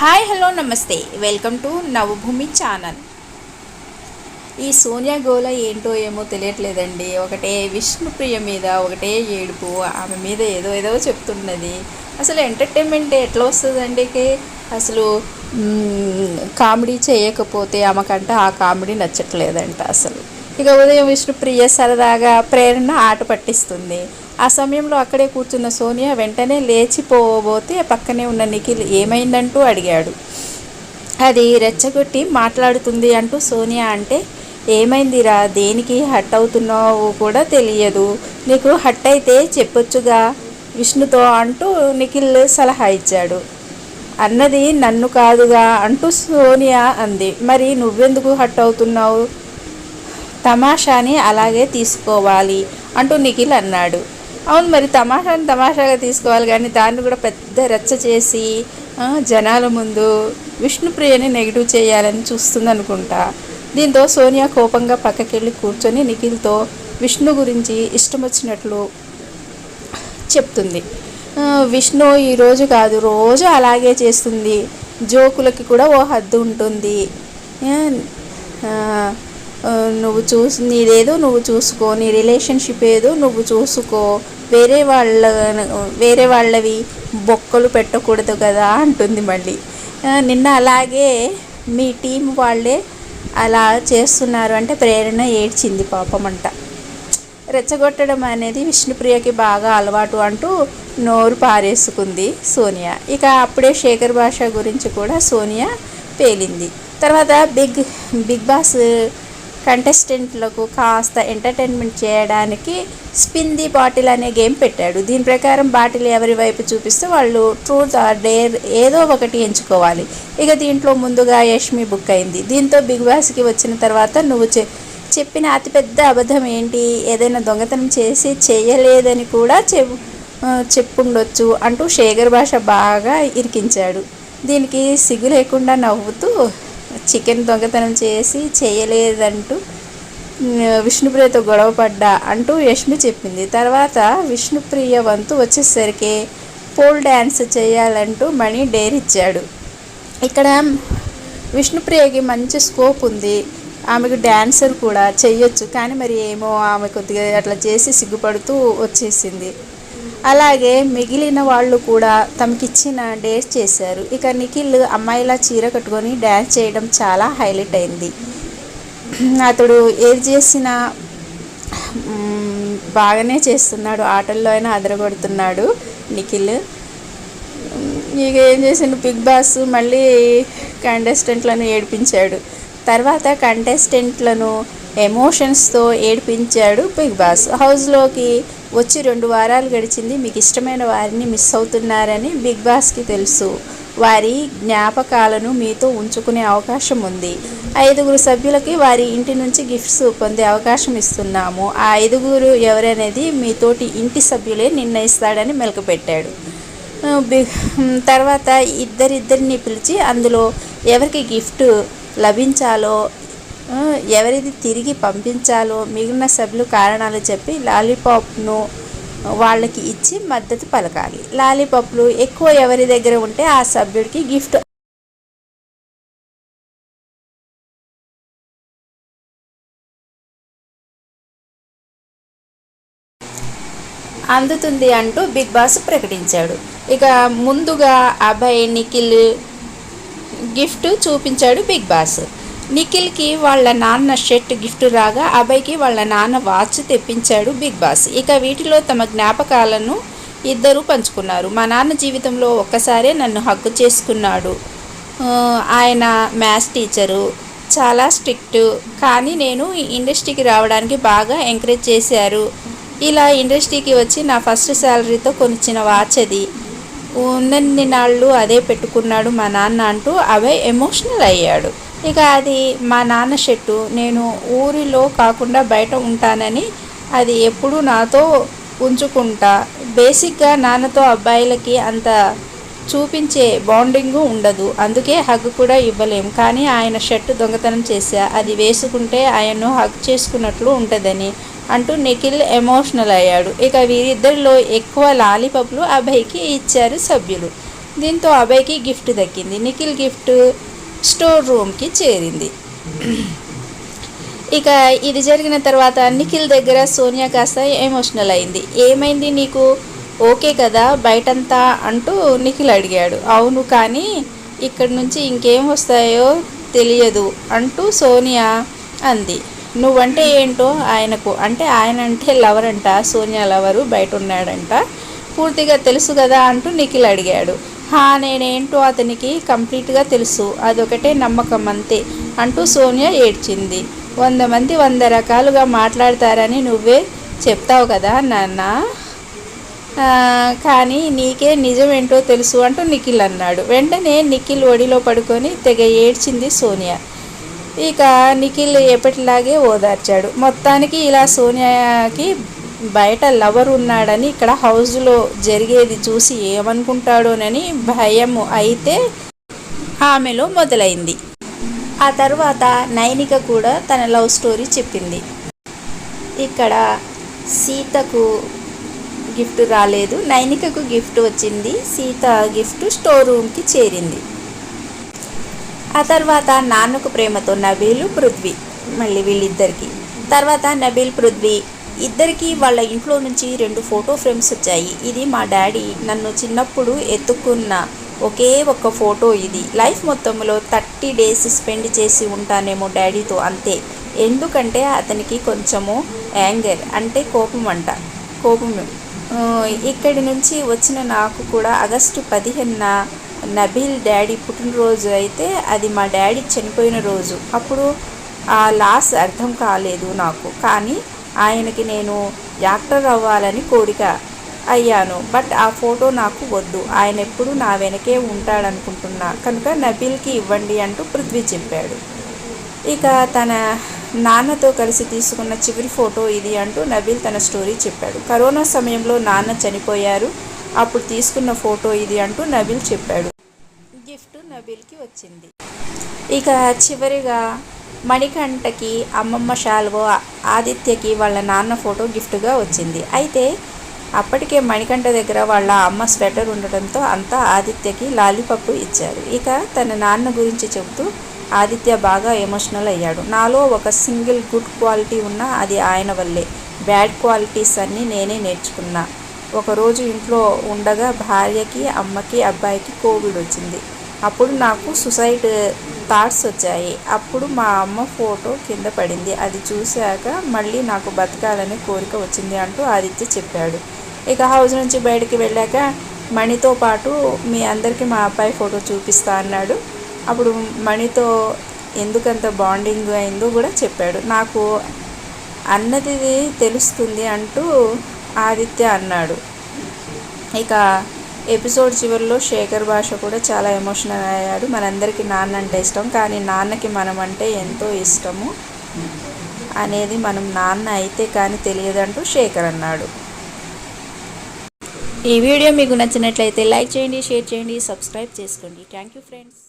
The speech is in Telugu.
హాయ్ హలో నమస్తే. Welcome to Navabhoomi channel. ఈ సోనియా గోల ఏంటో ఏమో తెలియట్లేదండి. ఒకటే విష్ణుప్రియ మీద ఒకటే ఏడుపు ఆమె మీద ఏదో ఏదో చెప్తున్నది. అసలు ఎంటర్టైన్మెంట్ ఎట్లా వస్తుందండి అసలు కామెడీ చేయకపోతే ఆమెకంట ఆ కామెడీ నచ్చట్లేదంట అసలు. ఇక ఉదయం విష్ణుప్రియ సరదాగా ప్రేరణ ఆట పట్టిస్తుంది. ఆ సమయంలో అక్కడే కూర్చున్న సోనియా వెంటనే లేచిపోబోతే పక్కనే ఉన్న నిఖిల్ ఏమైందంటూ అడిగాడు. అది రెచ్చగొట్టి మాట్లాడుతుంది అంటూ సోనియా అంటే ఏమైందిరా దేనికి హట్ అవుతున్నావు కూడా తెలియదు. నీకు హట్ అయితే చెప్పొచ్చుగా విష్ణుతో అంటూ నిఖిల్ సలహా ఇచ్చాడు. అన్నది నన్ను కాదుగా అంటూ సోనియా అంది. మరి నువ్వెందుకు హట్ అవుతున్నావు? తమాషాని అలాగే తీసుకోవాలి అంటూ నిఖిల్ అన్నాడు. అవును మరి తమాషాని తమాషాగా తీసుకోవాలి కానీ దాన్ని కూడా పెద్ద రచ్చ చేసి జనాల ముందు విష్ణుప్రియని నెగిటివ్ చేయాలని చూస్తుంది అనుకుంటా. దీంతో సోనియా కోపంగా పక్కకెళ్ళి కూర్చొని నిఖిల్తో విష్ణు గురించి ఇష్టం వచ్చినట్లు చెప్తుంది విష్ణు ఈరోజు కాదు రోజు అలాగే చేస్తుంది. జోకులకి కూడా ఓ హద్దు ఉంటుంది. నువ్వు చూసి నీదేదో నువ్వు చూసుకో నీ రిలేషన్షిప్ ఏదో నువ్వు చూసుకో వేరే వాళ్ళ వేరే వాళ్ళవి బొక్కలు పెట్టకూడదు కదా అంటుంది మళ్ళీ. నిన్న అలాగే మీ టీం వాళ్ళే అలా చేస్తున్నారు అంటే ప్రేరణ ఏడ్చింది పాపం అంట. రెచ్చగొట్టడం అనేది విష్ణుప్రియకి బాగా అలవాటు అంటూ నోరు పారేసుకుంది సోనియా. ఇక అప్పుడే శేఖర్ భాష గురించి కూడా సోనియా పేలింది. తర్వాత బిగ్ బిగ్ బాస్ కంటెస్టెంట్లకు కాస్త ఎంటర్టైన్మెంట్ చేయడానికి స్పిన్ ది బాటిల్ అనే గేమ్ పెట్టాడు. దీని ప్రకారం బాటిల్ ఎవరి వైపు చూపిస్తే వాళ్ళు ట్రూత్ ఆర్ డేర్ ఏదో ఒకటి ఎంచుకోవాలి. ఇక దీంట్లో ముందుగా యష్మి బుక్ అయింది. దీంతో బిగ్ బాస్కి వచ్చిన తర్వాత నువ్వు చె చెప్పిన అతిపెద్ద అబద్ధం ఏంటి? ఏదైనా దొంగతనం చేసి చేయలేదని కూడా చెప్ చెప్పుండొచ్చు అంటూ శేఖర్ భాష బాగా ఇరికించాడు. దీనికి సిగ్గు లేకుండా నవ్వుతూ చికెన్ దొంగతనం చేసి చేయలేదంటూ విష్ణుప్రియతో గొడవ పడ్డా అంటూ యష్మి చెప్పింది. తర్వాత విష్ణుప్రియ వంతు వచ్చేసరికి పోల్ డ్యాన్స్ చేయాలంటూ మణి డేర్ ఇచ్చాడు ఇక్కడ విష్ణుప్రియకి మంచి స్కోప్ ఉంది. ఆమెకు డ్యాన్సర్ కూడా చెయ్యొచ్చు. కానీ మరి ఏమో ఆమె కొద్దిగా అట్లా చేసి సిగ్గుపడుతూ వచ్చేసింది. అలాగే మిగిలిన వాళ్ళు కూడా తమకిచ్చిన డేట్ చేశారు. ఇక నిఖిల్ అమ్మాయిలా చీర కట్టుకొని డ్యాన్స్ చేయడం చాలా హైలైట్ అయింది. అతడు ఏది చేసినా బాగానే చేస్తున్నాడు. ఆటల్లో అయినా అదరగొడుతున్నాడు నిఖిల్. ఇక ఏం చేసిండు? బిగ్ బాస్ మళ్ళీ కంటెస్టెంట్లను ఏడిపించాడు. తర్వాత కంటెస్టెంట్లను ఎమోషన్స్తో ఏడిపించాడు బిగ్ బాస్. హౌస్లోకి వచ్చి రెండు వారాలు గడిచింది. మీకు ఇష్టమైన వారిని మిస్ అవుతున్నారని బిగ్ బాస్కి తెలుసు. వారి జ్ఞాపకాలను మీతో ఉంచుకునే అవకాశం ఉంది. ఐదుగురు సభ్యులకి వారి ఇంటి నుంచి గిఫ్ట్స్ పొందే అవకాశం ఇస్తున్నాము. ఆ ఐదుగురు ఎవరనేది మీతోటి ఇంటి సభ్యులే నిర్ణయిస్తాడని మెలకపెట్టాడు. బి- తర్వాత ఇద్దరిద్దరిని పిలిచి అందులో ఎవరికి గిఫ్ట్ లభించాలో ఎవరిది తిరిగి పంపించాలో మిగిలిన సభ్యులు కారణాలు చెప్పి లాలీపాప్ను వాళ్ళకి ఇచ్చి మద్దతు పలకాలి. లాలీపాప్లు ఎక్కువ ఎవరి దగ్గర ఉంటే ఆ సభ్యుడికి గిఫ్ట్ అందుతుంది అంటూ బిగ్ బాస్ ప్రకటించాడు. ఇక ముందుగా అభయ్ నిఖిల్ గిఫ్ట్ చూపించాడు బిగ్ బాస్. నిఖిల్కి వాళ్ళ నాన్న షర్ట్ గిఫ్ట్ రాగా అభయ్కి వాళ్ళ నాన్న వాచ్ తెప్పించాడు బిగ్ బాస్. ఇక వీటిలో తమ జ్ఞాపకాలను ఇద్దరూ పంచుకున్నారు. మా నాన్న జీవితంలో ఒక్కసారే నన్ను హక్కు చేసుకున్నాడు. ఆయన మ్యాథ్స్ టీచరు. చాలా స్ట్రిక్ట్. కానీ నేను ఈ ఇండస్ట్రీకి రావడానికి బాగా ఎంకరేజ్ చేశారు. ఇలా ఇండస్ట్రీకి వచ్చి నా ఫస్ట్ శాలరీతో కొనిచ్చిన వాచ్ అది. ఉన్నన్ని నాళ్ళు అదే పెట్టుకున్నాడు మా నాన్న అంటూ అవే ఎమోషనల్ అయ్యాడు. ఇక అది మా నాన్న షర్టు నేను ఊరిలో కాకుండా బయట ఉంటానని అది ఎప్పుడూ నాతో ఉంచుకుంటా. బేసిక్గా నాన్నతో అబ్బాయిలకి అంత చూపించే బాండింగ్ ఉండదు. అందుకే హగ్ కూడా ఇవ్వలేం. కానీ ఆయన షర్ట్ దొంగతనం చేశా. అది వేసుకుంటే ఆయన్ను హగ్ చేసుకున్నట్లు ఉంటుందని. అంటూ నిఖిల్ ఎమోషనల్ అయ్యాడు. ఇక వీరిద్దరిలో ఎక్కువ లాలీపప్లు అభయ్కి ఇచ్చారు సభ్యులు. దీంతో అభయ్కి గిఫ్ట్ దక్కింది. నిఖిల్ గిఫ్ట్ స్టోర్ రూమ్కి చేరింది. ఇక ఇది జరిగిన తర్వాత నిఖిల్ దగ్గర సోనియా కాస్త ఎమోషనల్ అయింది. ఏమైంది నీకు? ఓకే కదా బయటంతా అంటూ నిఖిల్ అడిగాడు. అవును కానీ ఇక్కడి నుంచి ఇంకేం వస్తాయో తెలియదు అంటూ సోనియా అంది. నువ్వంటే ఏంటో ఆయనకు అంటే ఆయన అంటే లవర్ అంట సోనియా లవరు బయట ఉన్నాడంట పూర్తిగా తెలుసు కదా అంటూ నిఖిల్ అడిగాడు. హా నేనేంటో అతనికి కంప్లీట్గా తెలుసు అదొకటే నమ్మకం అంతే అంటూ సోనియా ఏడ్చింది. వంద మంది వంద రకాలుగా మాట్లాడతారని నువ్వే చెప్తావు కదా నాన్న. కానీ నీకే నిజమేంటో తెలుసు అంటూ నిఖిల్ అన్నాడు. వెంటనే నిఖిల్ ఒడిలో పడుకొని తెగ ఏడ్చింది సోనియా. ఇక నిఖిల్ ఎప్పటిలాగే ఓదార్చాడు. మొత్తానికి ఇలా సోనియాకి బయట లవర్ ఉన్నాడని ఇక్కడ హౌస్లో జరిగేది చూసి ఏమనుకుంటాడోనని భయం అయితే ఆమెలో మొదలైంది. ఆ తర్వాత నైనిక కూడా తన లవ్ స్టోరీ చెప్పింది. ఇక్కడ సీతకు గిఫ్ట్ రాలేదు. నైనికకు గిఫ్ట్ వచ్చింది. సీత గిఫ్ట్ స్టోర్ రూమ్కి చేరింది. ఆ తర్వాత నాన్నకు ప్రేమతో నబీలు పృథ్వీ మళ్ళీ వీళ్ళిద్దరికి. తర్వాత నబీల్ పృథ్వీ ఇద్దరికి వాళ్ళ ఇంట్లో నుంచి రెండు ఫోటో ఫ్రేమ్స్ వచ్చాయి. ఇది మా డాడీ నన్ను చిన్నప్పుడు ఎత్తుకున్న ఒకే ఒక్క ఫోటో ఇది. లైఫ్ మొత్తంలో థర్టీ డేస్ స్పెండ్ చేసి ఉంటానేమో డాడీతో అంతే. ఎందుకంటే అతనికి కొంచెము యాంగర్ అంటే కోపం అంట. కోపం. ఇక్కడి నుంచి వచ్చిన నాకు కూడా ఆగస్టు పదిహేనున నబీల్ డాడీ పుట్టినరోజు అయితే అది మా డాడీ చనిపోయిన రోజు. అప్పుడు ఆ లాస్ అర్థం కాలేదు నాకు. కానీ ఆయనకి నేను యాక్టర్ అవ్వాలని కోరిక అయ్యాను. బట్ ఆ ఫోటో నాకు వద్దు. ఆయన ఎప్పుడు నా వెనకే ఉంటాడనుకుంటున్నా. కనుక నబీల్కి ఇవ్వండి అంటూ పృథ్వీ చెప్పాడు. ఇక తన నాన్నతో కలిసి తీసుకున్న చివరి ఫోటో ఇది అంటూ నబీల్ తన స్టోరీ చెప్పాడు. కరోనా సమయంలో నాన్న చనిపోయారు. అప్పుడు తీసుకున్న ఫోటో ఇది అంటూ నబీల్ చెప్పాడు. గిఫ్ట్ నబీల్కి వచ్చింది. ఇక చివరిగా మణికంఠకి అమ్మమ్మ శాల్వో ఆదిత్యకి వాళ్ళ నాన్న ఫోటో గిఫ్ట్గా వచ్చింది. అయితే అప్పటికే మణికంఠ దగ్గర వాళ్ళ అమ్మ స్వెటర్ ఉండడంతో అంతా ఆదిత్యకి లాలీపప్పు ఇచ్చారు. ఇక తన నాన్న గురించి చెబుతూ ఆదిత్య బాగా ఎమోషనల్ అయ్యాడు. నాలో ఒక సింగిల్ గుడ్ క్వాలిటీ ఉన్నా అది ఆయన వల్లే. బ్యాడ్ క్వాలిటీస్ అన్నీ నేనే నేర్చుకున్నా. ఒకరోజు ఇంట్లో ఉండగా భార్యకి అమ్మకి అబ్బాయికి కోవిడ్ వచ్చింది. అప్పుడు నాకు సుసైడ్ థాట్స్ వచ్చాయి. అప్పుడు మా అమ్మ ఫోటో కింద పడింది. అది చూశాక మళ్ళీ నాకు బతకాలనే కోరిక వచ్చింది అంటూ ఆదిత్య చెప్పాడు. ఇక హౌస్ నుంచి బయటికి వెళ్ళాక మణితో పాటు మీ అందరికీ మా అబ్బాయి ఫోటో చూపిస్తా అన్నాడు. అప్పుడు మణితో ఎందుకంత బాండింగ్ అయిందో కూడా చెప్పాడు. నాకు అన్నది తెలుస్తుంది అంటూ ఆదిత్య అన్నాడు. ఇక ఎపిసోడ్ చివరిలో శేఖర్ భాష కూడా చాలా ఎమోషనల్ అయ్యాడు. మనందరికీ నాన్న అంటే ఇష్టం కానీ నాన్నకి మనం అంటే ఎంతో ఇష్టము అనేది మనం నాన్న అయితే కానీ తెలియదంటూ శేఖర్ అన్నాడు. ఈ వీడియో మీకు నచ్చినట్లయితే లైక్ చేయండి షేర్ చేయండి సబ్స్క్రైబ్ చేసుకోండి. Thank you friends.